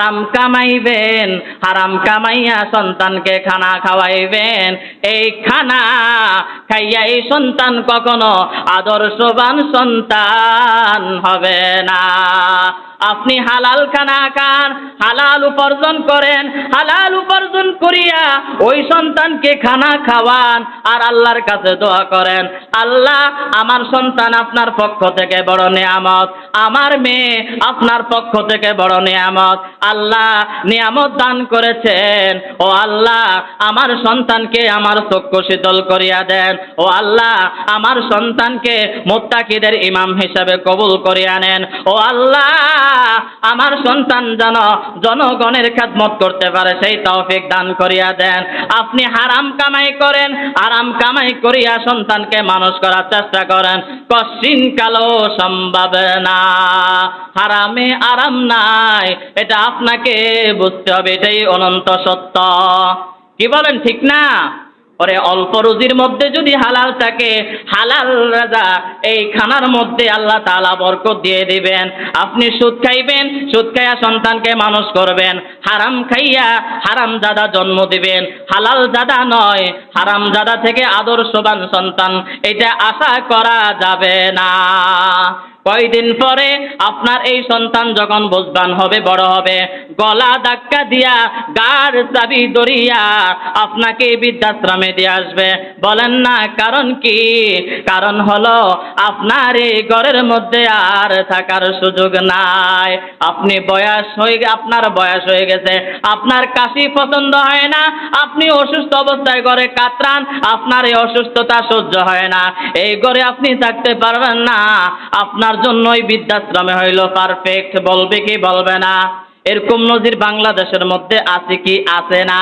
হারাম কামাইবেন, হারাম কামাইয়া সন্তানকে খানা খাওয়াইবেন। এই খানা খাইয়াই সন্তান কখনো আদর্শবান সন্তান হবে না। আপনি হালাল খানা খান হালাল উপার্জন করেন, হালাল উপার্জন করিয়া ওই সন্তানকে খানা খাওয়ান আর আল্লাহর কাছে দোয়া করেন। আল্লাহ, আমার সন্তান আপনার পক্ষ থেকে বড় নিয়ামত, আমার মেয়ে আপনার পক্ষ থেকে বড় নিয়ামত। আল্লাহ নিয়ামত দান করেছেন। ও আল্লাহ, আমার সন্তানকে আমার চক্ষু শীতল করিয়া দেন। ও আল্লাহ, আমার সন্তানকে মোত্তাকিদের ইমাম হিসাবে কবুল করিয়া নেন। ও আল্লাহ আমার সন্তান যেন জনগণের খেদমত করতে পারে, সেই তৌফিক দান করিয়া দেন। আপনি হারাম কামাই করেন, আরাম কামাই করিয়া সন্তানকে মানুষ করার চেষ্টা করেন। কশিন কালো সম্ভব না। হারামে আরাম নাই, এটা আপনাকে বুঝতে হবে, এটাই অনন্ত সত্য। কি বলেন, ঠিক না? ওরে অল্প রুজির মধ্যে যদি হালাল থাকে, হালাল রাজা এই খানার মধ্যে আল্লাহ তালা বরকত দিয়ে দিবেন। আপনি সুদ খাইবেন, সুদ খাইয়া সন্তানকে মানুষ করবেন। হারাম খাইয়া হারাম জাদা জন্ম দিবেন। হালাল জাদা নয়, হারাম জাদা থেকে আদর্শবান সন্তান। এটা আশা করা যাবে না। কয়দিন পরে আপনার এই সন্তান যখন বুঝবান হবে, বড় হবে, গলা ধাক্কা দিয়া, গার চাবি দরিয়া আপনাকে বৃদ্ধাশ্রমে দিয়ে আসবে। বলেন না, কারণ কি? কারণ হলো আপনার এই ঘরের মধ্যে আর থাকার সুযোগ নাই। আপনি বয়স হয়ে আপনার বয়স হয়ে গেছে। আপনার কাশি পছন্দ হয় না। আপনি অসুস্থ অবস্থায় ঘরে কাতরান। আপনার এই অসুস্থতা সহ্য হয় না। এই ঘরে আপনি থাকতে পারবেন না। আপনার জন্যই বৃদ্ধাশ্রমে হইল পারফেক্ট বলবে কি বলবে না? এরকম নজির বাংলাদেশের মধ্যে আছে কি আছে না?